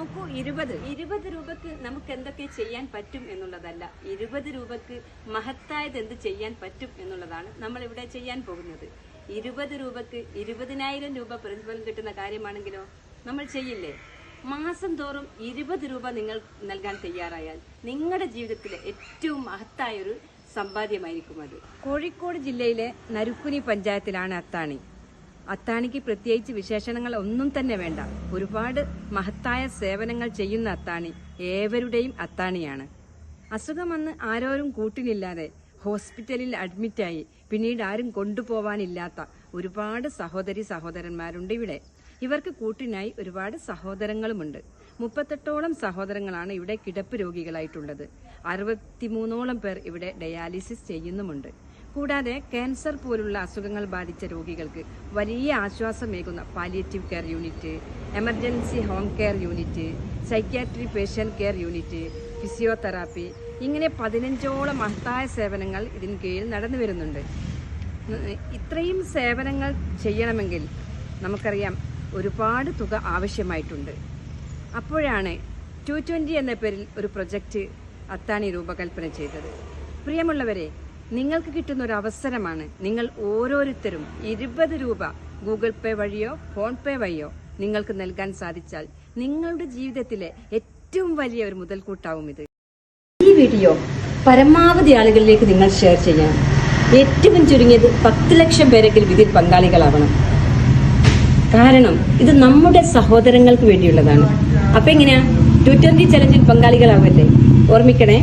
നോക്കൂ ഇരുപത്. ഇരുപത് രൂപക്ക് നമുക്ക് എന്തൊക്കെ ചെയ്യാൻ പറ്റും എന്നുള്ളതല്ല. ഇരുപത് രൂപക്ക് മഹത്തായത് എന്ത് ചെയ്യാൻ പറ്റും എന്നുള്ളതാണ് നമ്മൾ ഇവിടെ ചെയ്യാൻ പോകുന്നത്. ഇരുപത് രൂപക്ക് ഇരുപതിനായിരം രൂപ പ്രതിഫലം കിട്ടുന്ന കാര്യമാണെങ്കിലോ? നമ്മൾ ചെയ്യില്ലേ? മാസം തോറും ഇരുപത് രൂപ നിങ്ങൾ നൽകാൻ തയ്യാറായാൽ നിങ്ങളുടെ ജീവിതത്തിലെ ഏറ്റവും മഹത്തായ ഒരു സമ്പാദ്യമായിരിക്കും അത്. കോഴിക്കോട് ജില്ലയിലെ നരുക്കുനി പഞ്ചായത്തിലാണ് അത്താണി. അത്താണിക്ക് പ്രത്യേകിച്ച് വിശേഷണങ്ങൾ ഒന്നും തന്നെ വേണ്ട. ഒരുപാട് മഹത്തായ സേവനങ്ങൾ ചെയ്യുന്ന അത്താണി ഏവരുടെയും അത്താണിയാണ്. അസുഖം വന്ന് ആരോരും കൂട്ടിനില്ലാതെ ഹോസ്പിറ്റലിൽ അഡ്മിറ്റായി പിന്നീട് ആരും കൊണ്ടുപോവാനില്ലാത്ത ഒരുപാട് സഹോദരി സഹോദരന്മാരുണ്ട് ഇവിടെ. ഇവർക്ക് കൂട്ടിനായി ഒരുപാട് സഹോദരങ്ങളുമുണ്ട്. മുപ്പത്തെട്ടോളം സഹോദരങ്ങളാണ് ഇവിടെ കിടപ്പ് രോഗികളായിട്ടുള്ളത്. അറുപത്തിമൂന്നോളം പേർ ഇവിടെ ഡയാലിസിസ് ചെയ്യുന്നുമുണ്ട്. കൂടാതെ ക്യാൻസർ പോലുള്ള അസുഖങ്ങൾ ബാധിച്ച രോഗികൾക്ക് വലിയ ആശ്വാസമേകുന്ന palliative care unit emergency home care unit psychiatry patient care unit physiotherapy ഇങ്ങനെ പതിനഞ്ചോളം മഹത്തായ സേവനങ്ങൾ ഇതിന് കീഴിൽ നടന്നു വരുന്നുണ്ട്. ഇത്രയും സേവനങ്ങൾ ചെയ്യണമെങ്കിൽ നമുക്കറിയാം ഒരുപാട് തുക ആവശ്യമായിട്ടുണ്ട്. അപ്പോഴാണ് ടു ട്വന്റി എന്ന പേരിൽ ഒരു പ്രൊജക്റ്റ് അത്താണി രൂപകൽപ്പന ചെയ്തത്. പ്രിയമുള്ളവരെ നിങ്ങൾക്ക് കിട്ടുന്ന ഒരു അവസരമാണ് നിങ്ങൾ ഓരോരുത്തരും ഇരുപത് രൂപ ഗൂഗിൾ പേ വഴിയോ ഫോൺ പേ വഴിയോ നിങ്ങൾക്ക് നൽകാൻ സാധിച്ചാൽ നിങ്ങളുടെ ജീവിതത്തിലെ ഏറ്റവും വലിയ ഒരു മുതൽക്കൂട്ടാവും ഇത്. ഈ വീഡിയോ പരമാവധി ആളുകളിലേക്ക് നിങ്ങൾ ഷെയർ ചെയ്യണം. ഏറ്റവും ചുരുങ്ങിയത് പത്ത് ലക്ഷം പേരെങ്കിലും ഇതിൽ പങ്കാളികളാവണം. കാരണം ഇത് നമ്മുടെ സഹോദരങ്ങൾക്ക് വേണ്ടിയുള്ളതാണ്. അപ്പൊ എങ്ങനെയാ ട്വിറ്ററിന്റെ ചലഞ്ചിൽ പങ്കാളികളാവല്ലേ? ഓർമ്മിക്കണേ?